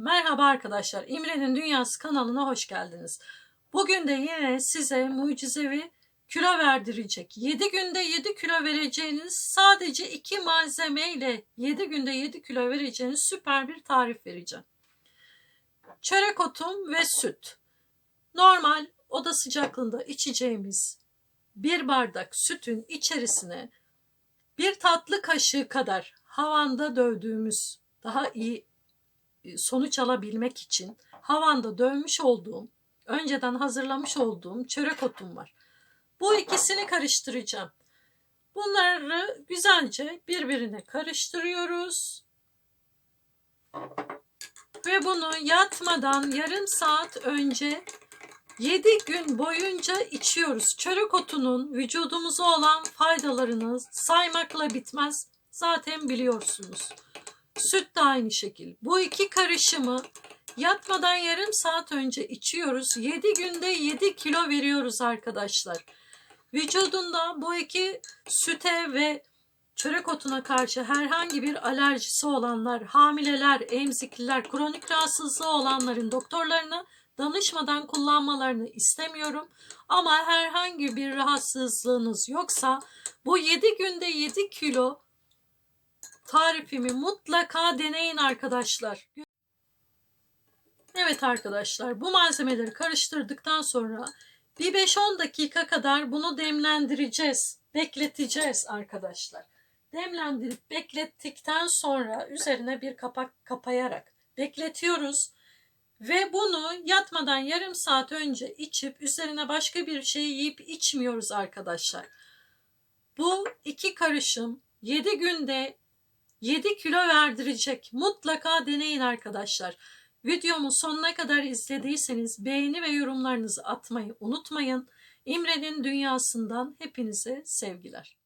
Merhaba arkadaşlar, İmre'nin Dünyası kanalına hoş geldiniz. Bugün de yine size mucizevi kilo verdirecek, 7 günde 7 kilo vereceğiniz, sadece 2 malzeme ile 7 günde 7 kilo vereceğiniz süper bir tarif vereceğim. Çörek otum ve süt. Normal oda sıcaklığında içeceğimiz bir bardak sütün içerisine bir tatlı kaşığı kadar havanda dövdüğümüz daha iyi sonuç alabilmek için havanda dövmüş olduğum, önceden hazırlamış olduğum çörek otum var. Bu ikisini karıştıracağım. Bunları güzelce birbirine karıştırıyoruz. Ve bunu yatmadan yarım saat önce 7 gün boyunca içiyoruz. Çörek otunun vücudumuza olan faydalarını saymakla bitmez. Zaten biliyorsunuz. Süt de aynı şekil. Bu iki karışımı yatmadan yarım saat önce içiyoruz. 7 günde 7 kilo veriyoruz arkadaşlar. Vücudunda bu iki süte ve çörek otuna karşı herhangi bir alerjisi olanlar, hamileler, emzikliler, kronik rahatsızlığı olanların doktorlarına danışmadan kullanmalarını istemiyorum. Ama herhangi bir rahatsızlığınız yoksa bu 7 günde 7 kilo tarifimi mutlaka deneyin arkadaşlar. Evet arkadaşlar bu malzemeleri karıştırdıktan sonra bir 5-10 dakika kadar bunu demlendireceğiz. Bekleteceğiz arkadaşlar. Demlendirip beklettikten sonra üzerine bir kapak kapayarak bekletiyoruz. Ve bunu yatmadan yarım saat önce içip üzerine başka bir şey yiyip içmiyoruz arkadaşlar. Bu iki karışım 7 günde 7 kilo verdirecek. Mutlaka deneyin arkadaşlar. Videomu sonuna kadar izlediyseniz beğeni ve yorumlarınızı atmayı unutmayın. İmre'nin dünyasından hepinize sevgiler.